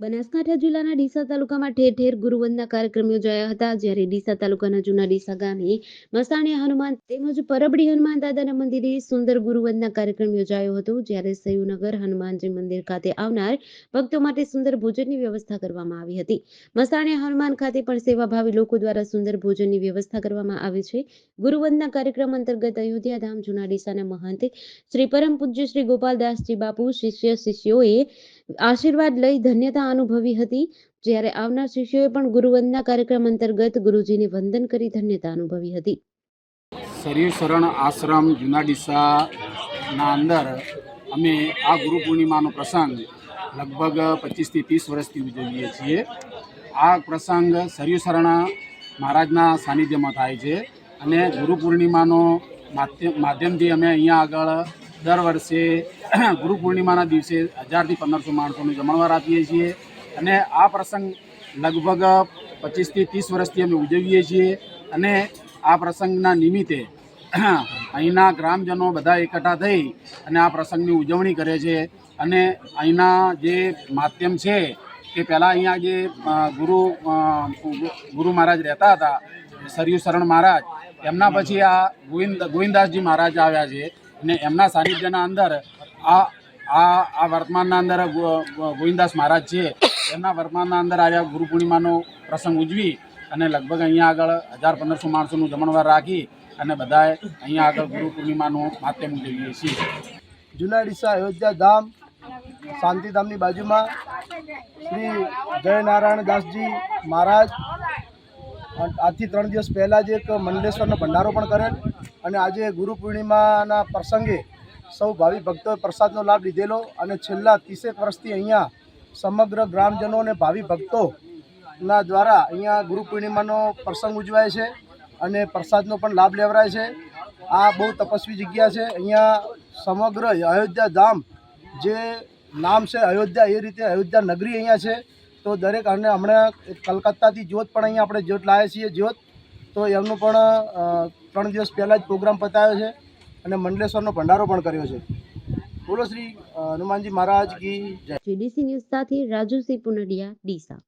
બનાસકાંઠા જિલ્લાના ડીસા તાલુકામાં ઠેર ઠેર ગુરુવંદના કાર્યક્રમ યોજાયા હતા. જ્યારે ડીસા તાલુકાના જૂના ડીસા ગામે મસાણી હનુમાન તેમજ પરબડી હનુમાન દાદાના મંદિરે સુંદર ગુરુવંદના કાર્યક્રમ યોજાયો હતો. જ્યારે સયુનગર હનુમાનજી મંદિર ખાતે આવનાર ભક્તો માટે સુંદર ભોજનની વ્યવસ્થા કરવામાં આવી હતી. મસાણીયા હનુમાન ખાતે પણ સેવાભાવી લોકો દ્વારા સુંદર ભોજનની વ્યવસ્થા કરવામાં આવી છે. ગુરુવંદના કાર્યક્રમ અંતર્ગત અયોધ્યા ધામ જૂના ડીસાના મહંત શ્રી પરમ પૂજ્ય શ્રી ગોપાલદાસજી બાપુ, શિષ્ય, શિષ્યોએ આશીર્વાદ લઈ ધન્યતા અનુભવી હતી. જ્યારે આવનાર શિષ્યોએ પણ ગુરુવંદના કાર્યક્રમ અંતર્ગત ગુરુજીને વંદન કરી ધન્યતા અનુભવી હતી. શરીર શરણ આશ્રમ જૂના ડીસાના અંદર અમે આ ગુરુ પૂર્ણિમાનો પ્રસંગ લગભગ પચીસથી ત્રીસ વર્ષથી ઉજવીએ છીએ. આ પ્રસંગ શરીર શરણ મહારાજના સાનિધ્યમાં થાય છે અને ગુરુ પૂર્ણિમાનો માધ્યમ માધ્યમથી અમે અહીંયા આગળ દર વર્ષે ગુરુ પૂર્ણિમાના દિવસે હજારથી પંદરસો માણસોનું જમણવાર આપીએ છીએ અને આ પ્રસંગ લગભગ પચીસથી ત્રીસ વર્ષથી અમે ઉજવીએ છીએ અને આ પ્રસંગના નિમિત્તે અહીંના ગ્રામજનો બધા એકઠા થઈ અને આ પ્રસંગની ઉજવણી કરે છે અને અહીંના જે માધ્યમ છે કે પહેલાં અહીંયા જે ગુરુ ગુરુ મહારાજ રહેતા હતા, સરયુ શરણ મહારાજ, એમના પછી આ ગોવિંદ ગોવિંદાસજી મહારાજ આવ્યા છે અને એમના સાનિધ્યના અંદર આ આ આ વર્તમાનના અંદર ગોવિંદાસ મહારાજ છે, એમના વર્તમાનના અંદર આજે ગુરુ પૂર્ણિમાનો પ્રસંગ ઉજવી અને લગભગ અહીંયા આગળ હજાર પંદરસો માણસોનું જમણવાર રાખી અને બધાએ અહીંયા આગળ ગુરુ પૂર્ણિમાનું માધ્યમ ઉજવીએ છીએ. જૂના ડીસા અયોધ્યા ધામ, શાંતિધામની બાજુમાં શ્રી જયનારાયણ દાસજી મહારાજ આજથી ત્રણ દિવસ પહેલાં જ એક મંડલેશ્વરનો ભંડારો પણ કરેલ અને આજે ગુરુ પૂર્ણિમાના પ્રસંગે સૌ ભાવિ ભક્તોએ પ્રસાદનો લાભ લીધેલો અને છેલ્લા ત્રીસેક વર્ષથી અહીંયા સમગ્ર ગ્રામજનો અને ભાવિ ભક્તોના દ્વારા અહીંયા ગુરુ પૂર્ણિમાનો પ્રસંગ ઉજવાય છે અને પ્રસાદનો પણ લાભ લેવરાય છે. આ બહુ તપસ્વી જગ્યા છે. અહીંયા સમગ્ર અયોધ્યા ધામ જે નામ છે અયોધ્યા, એ રીતે અયોધ્યા નગરી અહીંયા છે. તો દરેક અને હમણાં કલકત્તાથી જ્યોત પણ અહીંયા આપણે જ્યોત લાવીએ છીએ. જ્યોત તો એમનું પણ ત્રણ દિવસ પહેલાં જ પ્રોગ્રામ પતાવ્યો છે. અને મંડલેશ્વરનો ભંડારો પણ કર્યો છે. બોલો શ્રી હનુમાનજી મહારાજ કી જય. જીડીસી ન્યૂઝ સાથે રાજુસિંહ પુનડિયા ડીસા.